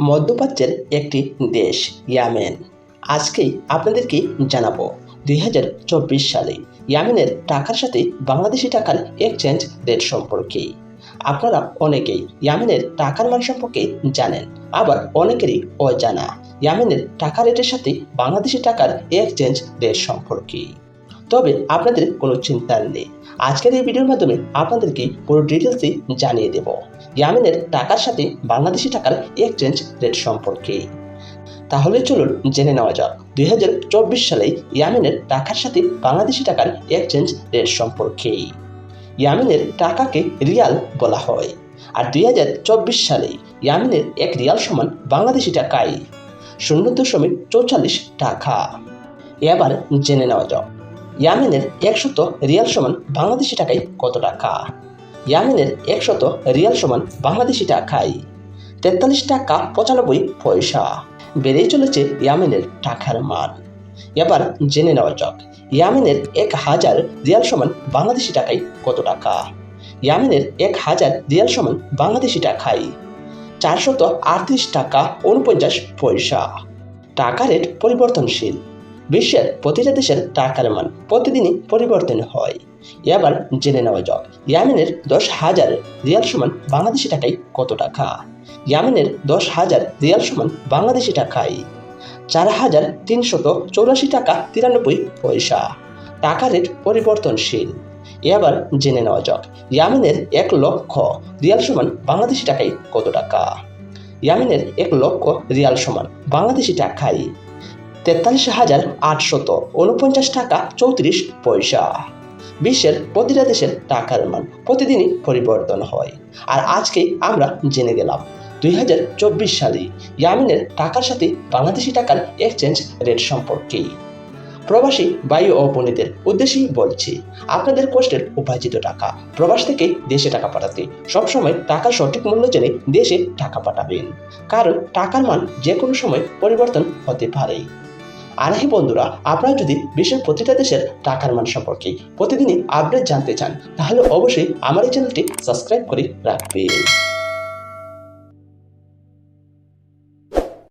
মধ্যপ্রাচ্যের একটি দেশ, ইয়ামেন। আজকেই আপনাদেরকে জানাব, দুই হাজার চব্বিশ সালে ইয়ামেনের টাকার সাথে বাংলাদেশি টাকার এক্সচেঞ্জ রেট সম্পর্কে। আপনারা অনেকেই ইয়ামেনের টাকার মান সম্পর্কে জানেন, আবার অনেকেরই অজানা। ইয়ামেনের টাকা রেটের সাথে বাংলাদেশি টাকার এক্সচেঞ্জ রেট সম্পর্কে। তবে আপনাদের কোনো চিন্তা নেই। আজকের এই ভিডিওর মাধ্যমে আপনাদেরকে পুরো ডিটেলসে জানিয়ে দেব। ইয়ামেনের টাকার সাথে বাংলাদেশি টাকার এক্সচেঞ্জ রেট সম্পর্কে। তাহলে চলুন জেনে নেওয়া যাক, দুই হাজার চব্বিশ সালে ইয়ামেনের টাকার সাথে বাংলাদেশি টাকার এক্সচেঞ্জ রেট সম্পর্কে। ইয়ামেনের টাকাকে রিয়াল বলা হয়। আর দুই হাজার চব্বিশ সালে ইয়ামেনের এক রিয়াল সমান বাংলাদেশি টাকায় শূন্য দশমিক চৌচল্লিশ টাকা। এবার জেনে নেওয়া যাক ইয়ামেনের একশত রিয়াল সমান বাংলাদেশি টাকায় কত টাকা? ইয়ামেনের একশত রিয়াল সমান বাংলাদেশি টাকায় তেতাল্লিশ টাকা পঁচানব্বই পয়সা। বেড়েই চলেছে ইয়ামেনের টাকার মান। এবার জেনে নেওয়া যাক, ইয়ামেনের এক হাজার রিয়াল সমান বাংলাদেশি টাকায় কত টাকা? ইয়ামেনের এক হাজার রিয়াল সমান বাংলাদেশি টাকায় চারশত আটত্রিশ টাকা উনপঞ্চাশ পয়সা। টাকা রেট পরিবর্তনশীল। বিশ্বের প্রতিটা দেশের টাকার মান প্রতিদিনই পরিবর্তন হয়। এবার জেনে নেওয়া যাক, ইয়ামেনের দশ হাজার রিয়াল সমান বাংলাদেশি টাকায় কত টাকা? ইয়ামেনের দশ হাজার রিয়াল সমান বাংলাদেশি টাকায় চার হাজার তিনশত চৌরাশি টাকা তিরানব্বই পয়সা। টাকা রেট পরিবর্তনশীল। এবার জেনে নেওয়া যাক, ইয়ামেনের এক লক্ষ রিয়াল সমান বাংলাদেশি টাকায় কত টাকা? ইয়ামেনের এক লক্ষ রিয়াল সমান বাংলাদেশি টাকায় তেতাল্লিশ হাজার আটশত উনপঞ্চাশ টাকা চৌত্রিশ পয়সা। বিশ্বের প্রতিটা দেশের টাকার মান প্রতিদিনই পরিবর্তন হয়। আর আজকে আমরা জেনে গেলাম, দুই হাজার চব্বিশ সালে ইয়ামিনের টাকার সাথে বাংলাদেশি টাকার এক্সচেঞ্জ রেট সম্পর্কে প্রবাসী বায়ু ও উদ্দেশ্যেই বলছি, আপনাদের কষ্টের উপার্জিত টাকা, প্রবাস থেকে দেশে টাকা পাঠাতে। সবসময় টাকার সঠিক মূল্য জেনে দেশে টাকা পাঠাবেন। কারণ টাকার মান যে কোনো সময় পরিবর্তন হতে পারে। আর হ্যাঁ বন্ধুরা, আপনারা যদি বিশ্বের প্রতিটা দেশের টাকার মান সম্পর্কে প্রতিদিনই আপডেট জানতে চান, তাহলে অবশ্যই আমার এই চ্যানেলটি সাবস্ক্রাইব করে রাখবেন।